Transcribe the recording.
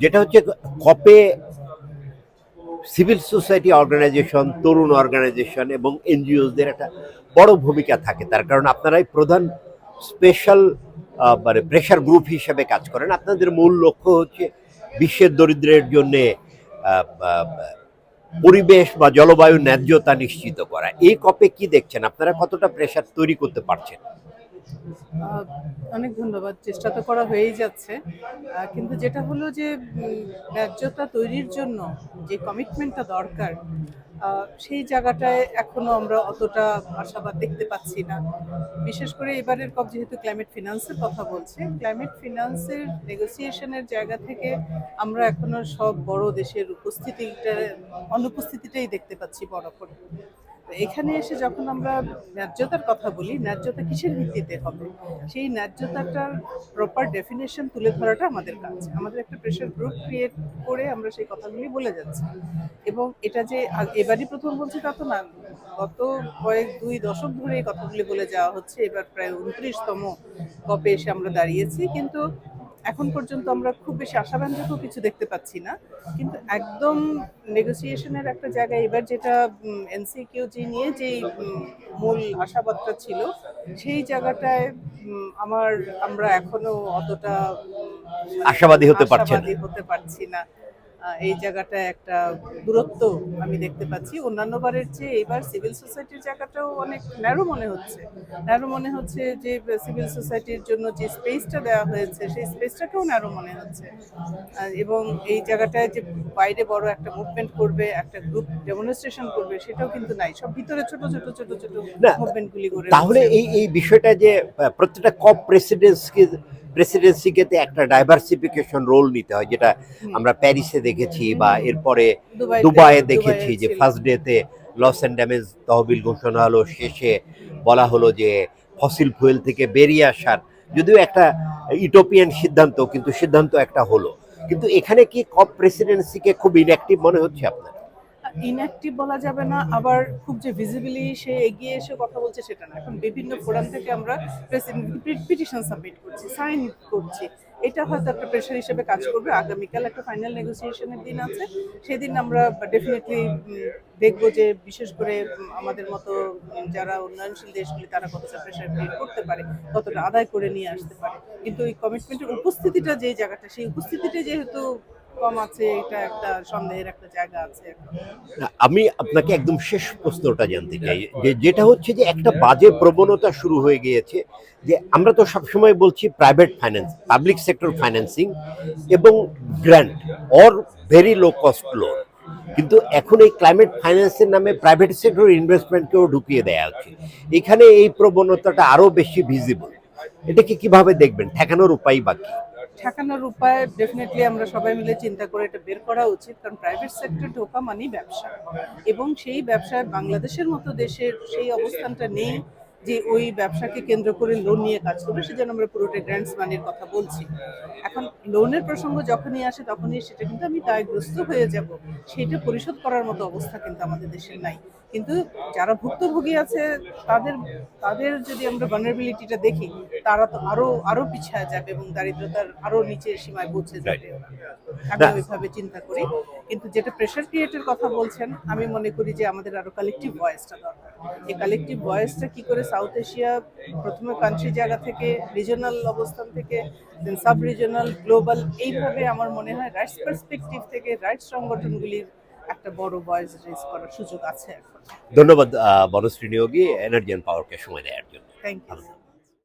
যেটা হচ্ছে কপে সিভিল সোসাইটি অর্গানাইজেশন, তরুণ অর্গানাইজেশন এবং এনজিওদের একটা বড় ভূমিকা থাকে। তার কারণ আপনারাই প্রধান স্পেশাল মানে প্রেশার গ্রুপ হিসেবে কাজ করেন। আপনাদের মূল লক্ষ্য হচ্ছে বিশ্বের দরিদ্রের জন্যে পরিবেশ বা জলবায়ু ন্যায্যতা নিশ্চিত করা। এই কপে কি দেখছেন? আপনারা কতটা প্রেশার তৈরি করতে পারছেন? অনেক ধন্যবাদ। চেষ্টা তো করা হয়েই যাচ্ছে। কিন্তু যেটা হলো যে ন্যায্যতা তৈরির জন্য যে কমিটমেন্টটা দরকার সেই জায়গাটায় এখনও আমরা অতটা আশাবাদ দেখতে পাচ্ছি না। বিশেষ করে এবারের কপ যেহেতু ক্লাইমেট ফিনান্সের কথা বলছে ক্লাইমেট ফিনান্সের নেগোসিয়েশনের জায়গা থেকে আমরা এখনও সব বড় দেশের উপস্থিতিটা, অনুপস্থিতিটাই দেখতে পাচ্ছি তো এখানে এসে যখন আমরা ন্যায্যতার কথা বলি, ন্যায্যতা কিসের ভিত্তিতে হবে? সেই ন্যায্যতাটার প্রপার ডেফিনেশন তুলে ধরাটা আমাদের কাজ। আমাদের একটা প্রেশার গ্রুপ ক্রিয়েট করে আমরা সেই কথাগুলি বলে যাচ্ছি। এবং এটা যে এবারই প্রথম বলছি তা তো না। গত কয়েক দুই দশক ধরে এই কথাগুলি বলে যাওয়া হচ্ছে। এবার প্রায় উনত্রিশতম কপে এসে আমরা দাঁড়িয়েছি। কিন্তু এখন পর্যন্ত আমরা খুব বেশি আশাব্যঞ্জক কিছু দেখতে পাচ্ছি না। কিন্তু একদম নেগোসিয়েশনের একটা জায়গায় এবার যেটা এনসিকিউজি নিয়ে যেই মূল আশাবাদটা ছিল সেই জায়গাটায় আমার আমরা এখনও অতটা আশাবাদী হতে পারছি না। এই জায়গাটা একটা দূরত্ব আমি দেখতে পাচ্ছি। অন্যান্য বারের চেয়ে এইবার সিভিল সোসাইটির জায়গাটাও অনেক ন্যারো মনে হচ্ছে। ন্যারো মনে হচ্ছে যে সিভিল সোসাইটির জন্য যে স্পেসটা দেওয়া হয়েছে সেই স্পেসটাকেও ন্যারো মনে হচ্ছে। এবং এই জায়গাটায় যে বাইরে বড় একটা মুভমেন্ট করবে একটা গ্রুপ ডেমনস্ট্রেশন করবে সেটাও কিন্তু নাই। সব ভিতরে ছোট ছোট ছোট ছোট মুভমেন্টগুলি করে তাহলে এই এই বিষয়টা যে প্রত্যেকটা কপ প্রেসিডেন্সকে প্রেসিডেন্সিকে একটা ডাইভার্সিফিকেশন রোল নিতে হয় যেটা আমরা প্যারিসে দেখেছি বা এরপরে দুবাইয়ে দেখেছি যে। ফার্স্ট ডেতে লস অ্যান্ড ড্যামেজ তহবিল ঘোষণা হলো শেষে বলা হলো যে ফসিল ফুয়েল থেকে বেরিয়ে আসার যদিও একটা ইউটোপিয়ান সিদ্ধান্ত কিন্তু সিদ্ধান্ত একটা হলো। কিন্তু এখানে কি কপ প্রেসিডেন্সিকে খুব ইনঅ্যাক্টিভ মনে হচ্ছে আপনার? ইনঅ্যাক্টিভ বলা যাবে না, আবার খুব যে ভিজিবিলি সে এগিয়ে এসে কথা বলছে সেটা না। এখন বিভিন্ন ফোরাম থেকে আমরা পিটিশন সাবমিট করছি সাইন করছি। এটা হয়তো একটা প্রেশার হিসেবে কাজ করবে। আগামীকাল একটা ফাইনাল নেগোসিয়েশনের দিন আছে। সেদিন আমরা ডেফিনেটলি দেখব যে বিশেষ করে আমাদের মতো যারা উন্নয়নশীল দেশগুলি, তারা কতটা প্রেশার ক্রিয়েট করতে পারে, কতটা আদায় করে নিয়ে আসতে পারে। কিন্তু এই কমিটমেন্টের উপস্থিতিটা যে জায়গাটা, সেই উপস্থিতিটা যেহেতু কম আছে, এটা একটা সন্দেহের একটা জায়গা আছে। আমি আপনাকে একদম শেষ প্রশ্নটা জানতে চাই, যে যেটা হচ্ছে যে একটা বাজে প্রবণতা শুরু হয়ে গিয়েছে, যে আমরা তো সবসময় বলছি private finance public sector financing এবং grant or very low cost loan কিন্তু এখন এই ক্লাইমেট ফাইন্যান্সের নামে প্রাইভেট সেক্টর ইনভেস্টমেন্টকেও ঢুকিয়ে দেওয়া হচ্ছে। এখানে এই প্রবণতাটা আরও বেশি ভিজিবল এটাকে কীভাবে দেখবেন? ঠেকানোর উপায় বাকি ঠেকানোর উপায় ডেফিনেটলি আমরা সবাই মিলে চিন্তা করে এটা বের করা উচিত, কারণ প্রাইভেট সেক্টর ঢোকা মানেই ব্যবসা। এবং সেই ব্যবসায় বাংলাদেশের মতো দেশের সেই অবস্থানটা নেই যে ওই ব্যবসাকে কেন্দ্র করে লোন নিয়ে কাজ করবে সেজন্য আমরা পুরোটা গ্র্যান্ডস মানির কথা বলছি। এখন লোনের প্রসঙ্গ যখনই আসে তখনই সেটা কিন্তু আমি দায়গ্রস্ত হয়ে যাব। সেটা পরিশোধ করার মতো অবস্থা কিন্তু আমাদের দেশের নাই। কিন্তু যারা ভুক্তভোগী আছে তাদের তাদের যদি আমরা ভানারেবিলিটিটা দেখি তারা তো আরও আরও পিছায় যাবে এবং দারিদ্রতার আরও নিচে সীমায় পৌঁছে যাবে। আমি ওইভাবে চিন্তা করি। কিন্তু যেটা প্রেশার ক্রিয়েটের কথা বলছেন আমি মনে করি যে আমাদের আরও কালেকটিভ ভয়েসটা দরকার। এই কালেকটিভ ভয়েসটা কি করে সাউথ এশিয়া প্রথমে কান্ট্রি জায়গা থেকে রিজনাল অবস্থান থেকে সাব রিজনাল গ্লোবাল এইভাবে আমার মনে হয় রাইটস পার্সপেক্টিভ থেকে রাইটস সংগঠনগুলির একটা বড় ভয়েস রেজ করার সুযোগ আছে এখন। ধন্যবাদ বনশ্রী নিয়োগী এনার্জি অ্যান্ড পাওয়ারকে সময় দেওয়ার জন্য। Thank you